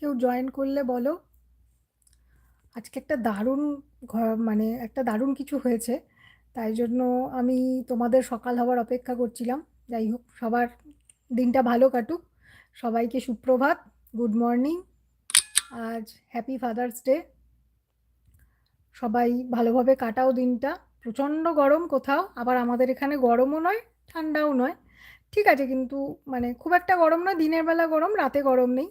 কেউ জয়েন করলে বলো? আজকে একটা দারুণ মানে একটা দারুণ কিছু হয়েছে। তাই জন্য আমি তোমাদের সকাল হওয়ার অপেক্ষা করছিলাম। যাই হোক, সবার দিনটা ভালো কাটুক। সবাইকে সুপ্রভাত গুড মর্নিং আজ হ্যাপি ফাদার্স ডে সবাই ভালোভাবে কাটাও দিনটা। প্রচণ্ড গরম কোথাও, আবার আমাদের এখানে গরমও নয়, ঠান্ডাও নয়। ঠিক আছে, কিন্তু মানে খুব একটা গরম নয়, দিনের বেলা গরম, রাতে গরম নেই।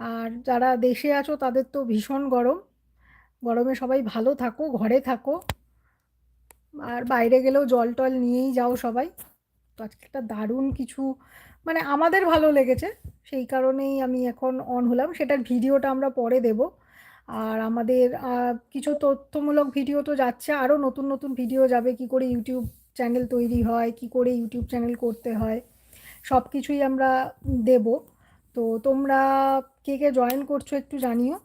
আর যারা দেশে আছো, তাদের তো ভীষণ গরম। গরমে সবাই ভালো থাকো, ঘরে থাকো। আর বাইরে গেলেও জল টল নিয়েই যাও সবাই। তো আজকে একটা দারুণ কিছু মানে আমাদের ভালো লেগেছে। সেই কারণেই আমি এখন অন হলাম। সেটার ভিডিওটা আমরা পরে দেব। আর আমাদের কিছু তথ্যমূলক ভিডিও তো যাচ্ছে। আরও নতুন নতুন ভিডিও যাবে। কি করে ইউটিউব চ্যানেল তৈরি হয়, কি করে ইউটিউব চ্যানেল করতে হয় সব কিছুই আমরা দেব। তো তোমরা কে কে জয়েন করছ একটু জানিও।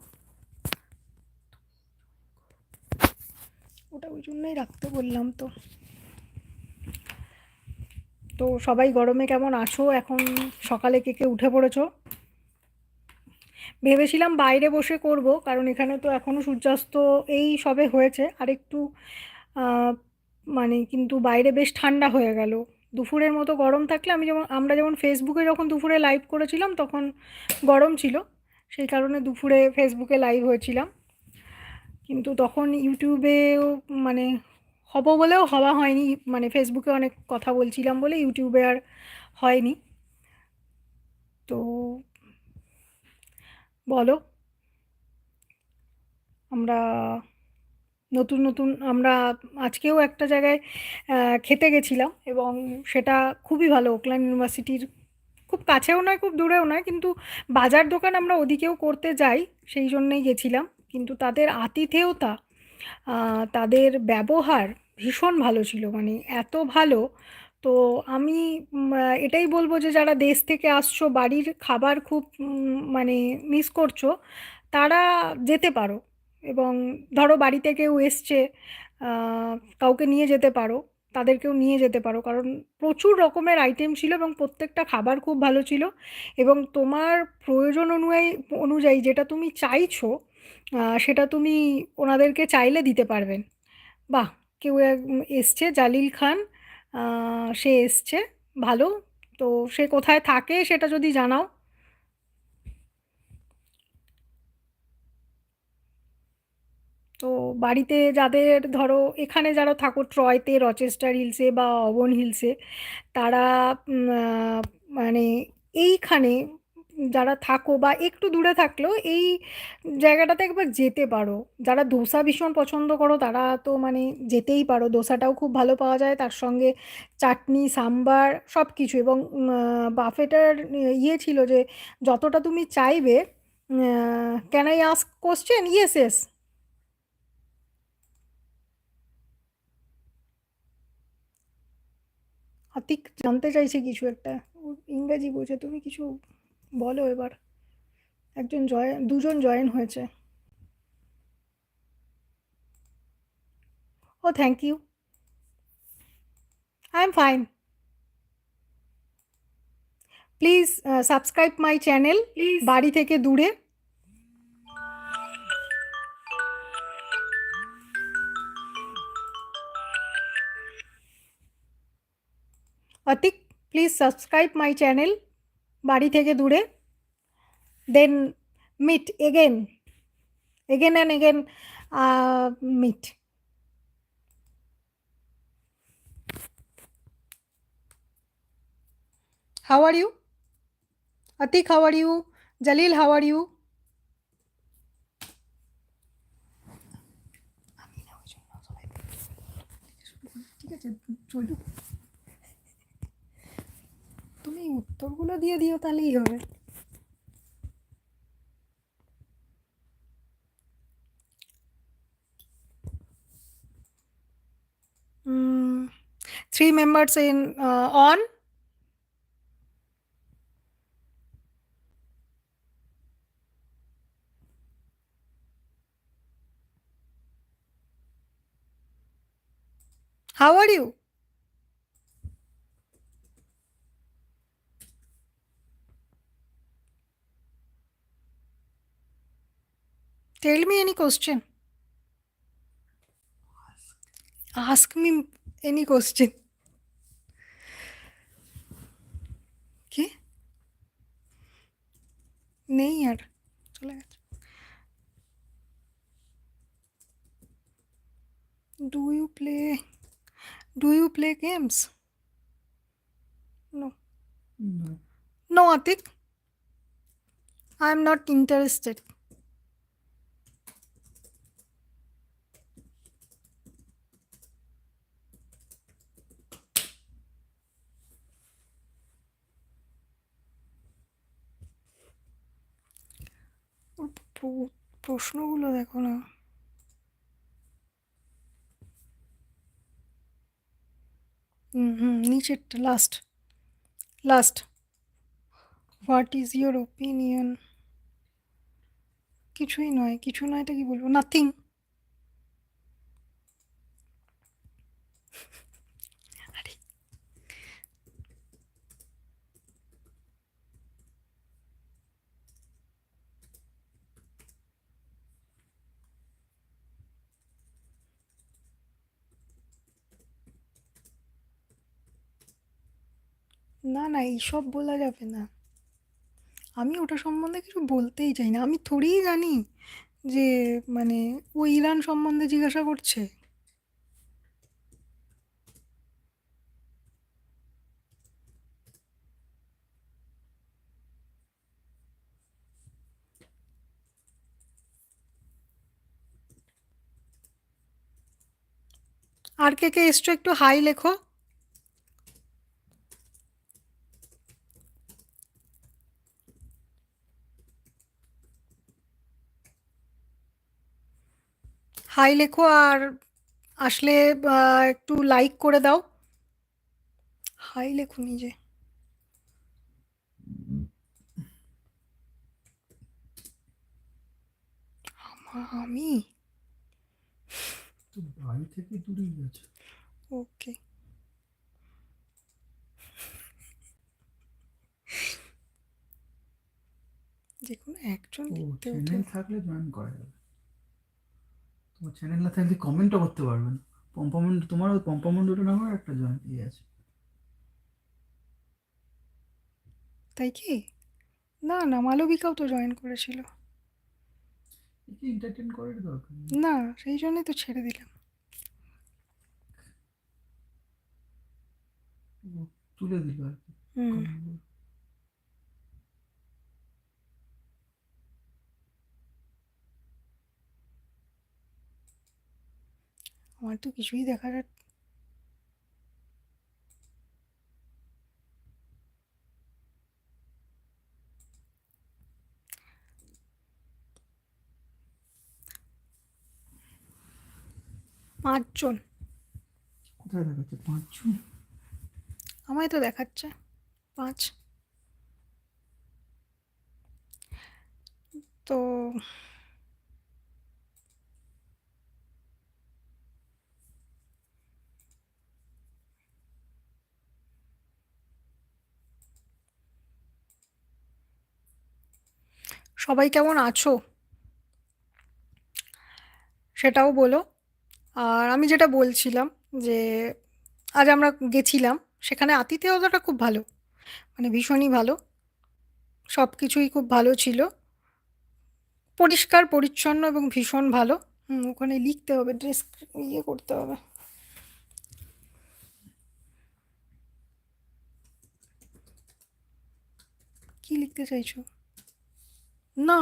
ওটা ওই জন্যই রাখতে বললাম তো। তো সবাই গরমে কেমন আছো? এখন সকালে কে কে উঠে পড়েছো? ভেবেছিলাম বাইরে বসে করব, কারণ এখানে তো এখনও সূর্যাস্ত এই সবে হয়েছে। আর একটু মানে কিন্তু বাইরে বেশ ঠান্ডা হয়ে গেল। দুপুরের মতো গরম থাকলে আমি যেমন, আমরা যেমন ফেসবুকে যখন দুপুরে লাইভ করেছিলাম তখন গরম ছিল। সেই কারণে দুপুরে ফেসবুকে লাইভ হয়েছিলাম। কিন্তু তখন ইউটিউবেও মানে হব বলেও হওয়া হয়নি। মানে ফেসবুকে অনেক কথা বলছিলাম বলে ইউটিউবে আর হয়নি। তো বলো, আমরা নতুন নতুন আমরা আজকেও একটা জায়গায় খেতে গেছিলাম এবং সেটা খুবই ভালো। ওকল্যান্ড ইউনিভার্সিটির খুব কাছেও নয়, খুব দূরেও নয়, কিন্তু বাজার দোকান আমরা ওদিকেও করতে যাই, সেই জন্যেই গেছিলাম। কিন্তু তাদের আতিথেয়তা তাদের ব্যবহার ভীষণ ভালো ছিল মানে এত ভালো। তো আমি এটাই বলব যে যারা দেশ থেকে আসছো, বাড়ির খাবার খুব মানে মিস করছ, তারা যেতে পারো। এবং ধরো বাড়িতে কেউ এসছে কাউকে নিয়ে যেতে পারো, তাদেরকেও নিয়ে যেতে পারো, কারণ প্রচুর রকমের আইটেম ছিল এবং প্রত্যেকটা খাবার খুব ভালো ছিল এবং তোমার প্রয়োজন অনুযায়ী অনুযায়ী যেটা তুমি চাইছো সেটা তুমি ওনাদেরকে চাইলে দিতে পারবেন বাহ! কেউ এসছে, জালিল খান সে এসছে, ভালো। তো সে কোথায় থাকে সেটা যদি জানাও। তো বাড়িতে যাদের ধরো এখানে যারা থাকো ট্রয়তে, রচেস্টার হিলসে বা অবন হিলসে, তারা মানে এইখানে যারা থাকো বা একটু দূরে থাকলেও এই জায়গাটাতে একবার যেতে পারো। যারা দোসা ভীষণ পছন্দ করো, তারা তো মানে যেতেই পারো। দোসাটাও খুব ভালো পাওয়া যায়। তার সঙ্গে চাটনি, সাম্বার সব কিছু এবং বাফেটার ইয়ে ছিল যে যতটা তুমি চাইবে can I ask question yes S Atik জানতে চাইছে কিছু একটা। ইংরেজি বোঝে তুমি কিছু বলো এবার। একজন জয়েন দুজন জয়েন হয়েছে। ও thank you I am fine please subscribe my channel বাড়ি থেকে দূরে। অতিক প্লিজ সাবস্ক্রাইব মাই চ্যানেল বাড়ি থেকে দূরে then meet again again and again meet how are you atik how are you jalil how are you ঠিক আছে চলুক তুমি উত্তরগুলো দিয়ে দিও তাহলেই হবে three members in uh, on how are you Tell me any question. Ask me any question. কি নেই আর চলে গেছে do you play do you play games no No. No Atik I am not প্রশ্নগুলো দেখো না। হুম হুম, নিচেরটা last last what is your opinion কিছুই নয়, কিছু নয় এটা কি বলব? নাথিং না না, এইসব বলা যাবে না। আমি ওটা সম্বন্ধে কিছু বলতেই চাই না। আমি থোড়িই জানি যে মানে ও ইরান সম্বন্ধে জিজ্ঞাসা করছে। আর কে কে এসছো একটু হাই লেখো। হাই লেখো আর আসলে একটু লাইক করে দাও। হাই লেখো নিজে। আমা- বাড়ি থেকে দূরেই ওকে। যে কোনো একজন ও লিখতেও থাকলে জয়েন করা যাবে। তোমার চ্যানেল না থাকলে কমেন্টও করতে পারবে না। পম্পামন্ড তোমার ওই পম্পামন্ডটা নামের একটা জয়েন ইয়ে আছে। তাই কি? না না মালবিকাও তো জয়েন করেছিল। একে এন্টারটেন করার দরকার না সেই জন্যই তো ছেড়ে দিলাম। তুলে দিল আর কি হুম comment গুলো। আমার তো কিছুই দেখা যাচ্ছে পাঁচজন। কোথায় দেখাচ্ছে পাঁচজন? আমায় তো দেখাচ্ছে পাঁচ। তো সবাই কেমন আছো? সেটাও বলো। আর আমি যেটা বলছিলাম যে, আজ আমরা গেছিলাম, সেখানে আতিথেয়তাটা খুব ভালো। মানে ভীষণই ভালো। সব কিছুই খুব ভালো ছিল। পরিষ্কার, পরিচ্ছন্ন এবং ভীষণ ভালো। ওখানে লিখতে হবে, ড্রেস ইয়ে করতে হবে। কি লিখতে চাইছো? না।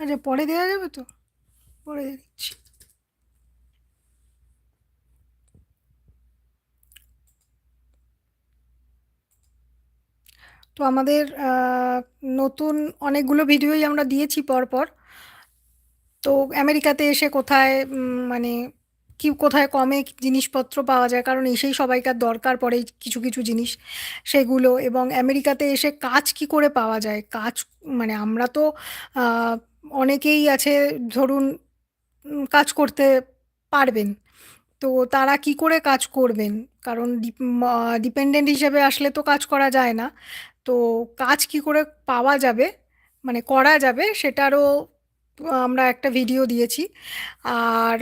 আচ্ছা পরে দেওয়া যাবে তো? পরে দিচ্ছি। তো আমাদের নতুন অনেকগুলো ভিডিওই আমরা দিয়েছি পরপর। তো আমেরিকাতে এসে কোথায় মানে কি কোথায় কমে জিনিসপত্র পাওয়া যায়, কারণ এসেই সবাইকার দরকার পড়ে কিছু কিছু জিনিস সেগুলো। এবং আমেরিকাতে এসে কাজ কি করে পাওয়া যায়? কাজ মানে আমরা তো অনেকেই আছে, ধরুন কাজ করতে পারবেন। তো তারা কি করে কাজ করবেন? কারণ ডিপেন্ডেন্ট হিসেবে আসলে তো কাজ করা যায় না। তো কাজ কি করে পাওয়া যাবে? মানে করা যাবে, সেটারও আমরা একটা ভিডিও দিয়েছি। আর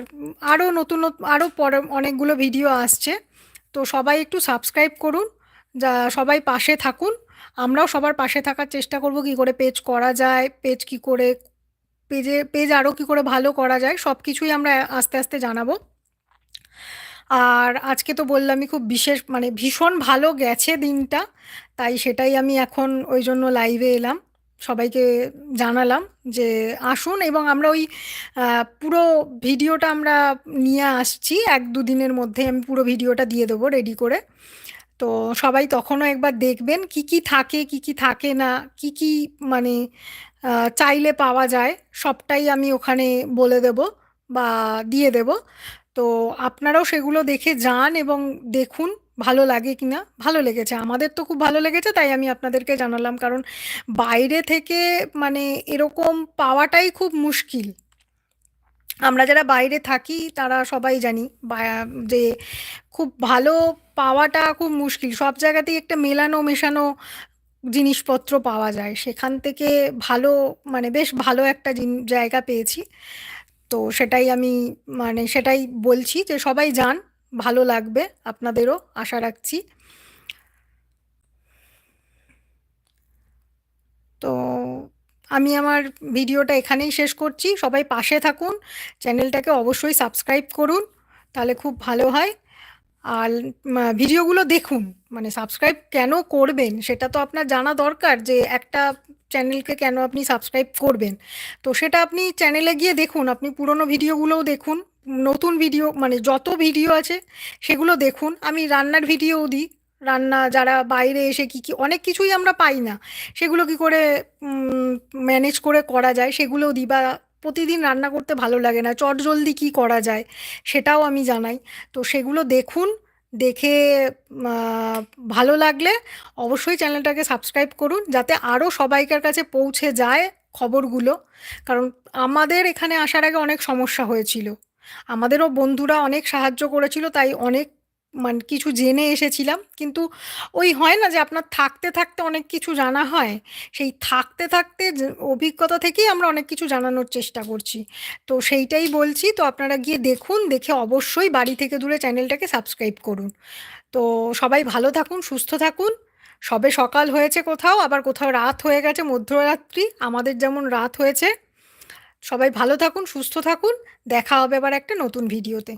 আরও নতুন আরও পরে অনেকগুলো ভিডিও আসছে। তো সবাই একটু সাবস্ক্রাইব করুন, যা সবাই পাশে থাকুন। আমরাও সবার পাশে থাকার চেষ্টা করব কি করে পেজ করা যায় পেজ কি করে পেজে পেজ আরও কি করে ভালো করা যায় সব কিছুই আমরা আস্তে আস্তে জানাব। আর আজকে তো বললামই খুব বিশেষ মানে ভীষণ ভালো গেছে দিনটা, তাই সেটাই আমি এখন ওই জন্য লাইভে এলাম। সবাইকে জানালাম যে আসুন এবং আমরা ওই পুরো ভিডিওটা আমরা নিয়ে আসছি। এক দু দিনের মধ্যে আমি পুরো ভিডিওটা দিয়ে দেবো রেডি করে। তো সবাই তখনও একবার দেখবেন কি কি থাকে, কি কি থাকে না, কি কি মানে চাইলে পাওয়া যায়, সবটাই আমি ওখানে বলে দেব বা দিয়ে দেব। তো আপনারাও সেগুলো দেখে যান এবং দেখুন ভালো লাগে কিনা ভালো লেগেছে। আমাদের তো খুব ভালো লেগেছে, তাই আমি আপনাদেরকে জানালাম। কারণ বাইরে থেকে মানে এরকম পাওয়াটাই খুব মুশকিল। আমরা যারা বাইরে থাকি, তারা সবাই জানি যে খুব ভালো পাওয়াটা খুব মুশকিল। সব জায়গাতেই একটা মেলানো, মেশানো জিনিসপত্র পাওয়া যায়। সেখান থেকে ভালো মানে বেশ ভালো একটা জায়গা পেয়েছি। তো সেটাই আমি মানে সেটাই বলছি যে সবাই যান। ভালো লাগবে, আপনাদেরও আশা রাখছি। তো আমি আমার ভিডিওটা এখানেই শেষ করছি। সবাই পাশে থাকুন, চ্যানেলটাকে অবশ্যই সাবস্ক্রাইব করুন, তাহলে খুব ভালো হয়। আর ভিডিওগুলো দেখুন মানে সাবস্ক্রাইব কেন করবেন সেটা তো আপনার জানা দরকার যে একটা চ্যানেলকে কেন আপনি সাবস্ক্রাইব করবেন। তো সেটা আপনি চ্যানেলে গিয়ে দেখুন, আপনি পুরনো ভিডিওগুলোও দেখুন নতুন ভিডিও মানে যত ভিডিও আছে, সেগুলো দেখুন। আমি রান্নার ভিডিওও দিই। রান্না, যারা বাইরে এসে কি কি, অনেক কিছুই আমরা পাই না। সেগুলো কি করে ম্যানেজ করে করা যায়, সেগুলোও দিই বা প্রতিদিন রান্না করতে ভালো লাগে না। চটজলদি কী করা যায়, সেটাও আমি জানাই। তো সেগুলো দেখুন, দেখে ভালো লাগলে অবশ্যই চ্যানেলটাকে সাবস্ক্রাইব করুন, যাতে আরও সবাইকার কাছে পৌঁছে যায় খবরগুলো। কারণ আমাদের এখানে আসার আগে অনেক সমস্যা হয়েছিল। আমাদেরও বন্ধুরা অনেক সাহায্য করেছিল, তাই অনেক মানে কিছু জেনে এসেছিলাম। কিন্তু ওই হয় না যে আপনার থাকতে থাকতে অনেক কিছু জানা হয়, সেই থাকতে থাকতে অভিজ্ঞতা থেকেই আমরা অনেক কিছু জানানোর চেষ্টা করছি। তো সেইটাই বলছি, তো আপনারা গিয়ে দেখুন, দেখে অবশ্যই বাড়ি থেকে দূরে চ্যানেলটাকে সাবস্ক্রাইব করুন। তো সবাই ভালো থাকুন, সুস্থ থাকুন। সবে সকাল হয়েছে কোথাও, আবার কোথাও রাত হয়ে গেছে, মধ্যরাত্রি। আমাদের যেমন রাত হয়েছে সবাই ভালো থাকুন সুস্থ থাকুন। দেখা হবে আবার একটা নতুন ভিডিওতে।